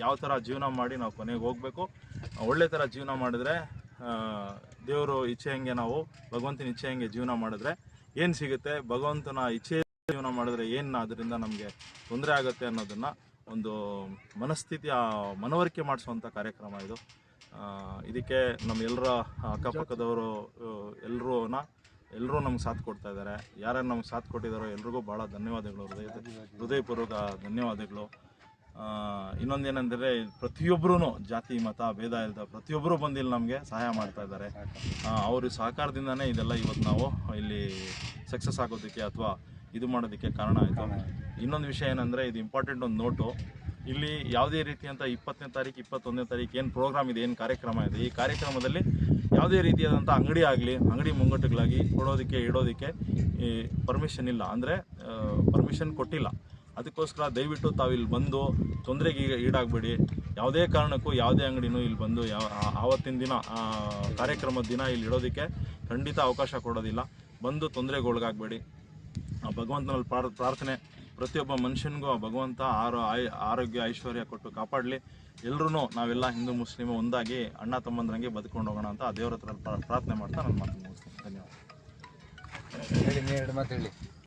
ಯಾವ ಥರ ಜೀವನ ಮಾಡಿ ನಾವು ಕೊನೆಗೆ ಹೋಗಬೇಕು. ಒಳ್ಳೆ ಥರ ಜೀವನ ಮಾಡಿದ್ರೆ ದೇವರು ಇಚ್ಛೆ ಹಂಗೆ ನಾವು, ಭಗವಂತನ ಇಚ್ಛೆ ಹಂಗೆ ಜೀವನ ಮಾಡಿದ್ರೆ ಏನು ಸಿಗುತ್ತೆ? ಭಗವಂತನ ಇಚ್ಛೆ ಜೀವನ ಮಾಡಿದ್ರೆ ಏನು ಅದರಿಂದ ನಮಗೆ ತೊಂದರೆ ಆಗುತ್ತೆ ಅನ್ನೋದನ್ನ ಒಂದು ಮನಸ್ಥಿತಿಯ ಮನವರಿಕೆ ಮಾಡಿಸುವಂಥ ಕಾರ್ಯಕ್ರಮ ಇದು. ಇದಕ್ಕೆ ನಮ್ಮೆಲ್ಲರ ಅಕ್ಕಪಕ್ಕದವರು ಎಲ್ಲರೂ ಎಲ್ಲರೂ ನಮ್ಗೆ ಸಾಥ್ ಕೊಡ್ತಾ ಇದ್ದಾರೆ. ಯಾರ್ಯಾರು ನಮ್ಗೆ ಸಾಥ್ ಕೊಟ್ಟಿದ್ದಾರೋ ಎಲ್ರಿಗೂ ಭಾಳ ಧನ್ಯವಾದಗಳು. ಹೃದಯ ಹೃದಯಪೂರ್ವಕ ಧನ್ಯವಾದಗಳು. ಇನ್ನೊಂದೇನೆಂದರೆ ಪ್ರತಿಯೊಬ್ಬರೂ ಜಾತಿ ಮತ ಭೇದ ಇಲ್ಲದ ಪ್ರತಿಯೊಬ್ಬರು ಬಂದು ಇಲ್ಲಿ ನಮಗೆ ಸಹಾಯ ಮಾಡ್ತಾ ಇದ್ದಾರೆ. ಅವ್ರ ಸಹಕಾರದಿಂದನೇ ಇದೆಲ್ಲ ಇವತ್ತು ನಾವು ಇಲ್ಲಿ ಸಕ್ಸಸ್ ಆಗೋದಕ್ಕೆ ಅಥವಾ ಇದು ಮಾಡೋದಕ್ಕೆ ಕಾರಣ ಆಯಿತು. ಇನ್ನೊಂದು ವಿಷಯ ಏನಂದರೆ ಇದು ಇಂಪಾರ್ಟೆಂಟ್ ಒಂದು ನೋಟು. ಇಲ್ಲಿ ಯಾವುದೇ ರೀತಿಯಂಥ ಇಪ್ಪತ್ತನೇ ತಾರೀಕು ಇಪ್ಪತ್ತೊಂದನೇ ತಾರೀಕು ಏನು ಪ್ರೋಗ್ರಾಮ್ ಇದೆ ಏನು ಕಾರ್ಯಕ್ರಮ ಇದೆ ಈ ಕಾರ್ಯಕ್ರಮದಲ್ಲಿ ಯಾವುದೇ ರೀತಿಯಾದಂಥ ಅಂಗಡಿ ಆಗಲಿ ಅಂಗಡಿ ಮುಂಗಟ್ಟುಗಳಾಗಿ ಕೊಡೋದಕ್ಕೆ ಇಡೋದಕ್ಕೆ ಈ ಪರ್ಮಿಷನ್ ಇಲ್ಲ. ಅಂದರೆ ಪರ್ಮಿಷನ್ ಕೊಟ್ಟಿಲ್ಲ. ಅದಕ್ಕೋಸ್ಕರ ದಯವಿಟ್ಟು ತಾವು ಇಲ್ಲಿ ಬಂದು ತೊಂದರೆಗೆ ಈಡಾಗಬೇಡಿ. ಯಾವುದೇ ಕಾರಣಕ್ಕೂ ಯಾವುದೇ ಅಂಗಡಿನೂ ಇಲ್ಲಿ ಬಂದು ಯಾವ ಆವತ್ತಿನ ದಿನ ಕಾರ್ಯಕ್ರಮದ ದಿನ ಇಲ್ಲಿ ಇಡೋದಕ್ಕೆ ಖಂಡಿತ ಅವಕಾಶ ಕೊಡೋದಿಲ್ಲ. ಬಂದು ತೊಂದರೆಗೆ ಒಳಗಾಗಬೇಡಿ ಆ ಭಗವಂತನಲ್ಲಿ ಪ್ರಾರ್ ಪ್ರಾರ್ಥನೆ. ಪ್ರತಿಯೊಬ್ಬ ಮನುಷ್ಯನಿಗೂ ಆ ಭಗವಂತ ಆರೋ ಆರೋಗ್ಯ, ಐಶ್ವರ್ಯ ಕೊಟ್ಟು ಕಾಪಾಡಲಿ. ಎಲ್ಲರೂ ನಾವೆಲ್ಲ ಹಿಂದೂ ಮುಸ್ಲಿಮ್ ಒಂದಾಗಿ ಅಣ್ಣ ತಮ್ಮಂದ್ರಂಗೆ ಬದುಕೊಂಡು ಹೋಗೋಣ ಅಂತ ಆ ದೇವರ ಹತ್ರ ಪ್ರಾ- ಪ್ರಾರ್ಥನೆ ಮಾಡ್ತಾ ನಾನು ಮಾತು ಮುಗಿಸ್ತೀನಿ. ಧನ್ಯವಾದ. ಹೇಳಿ ಎರಡು ಮಾತು ಹೇಳಿ.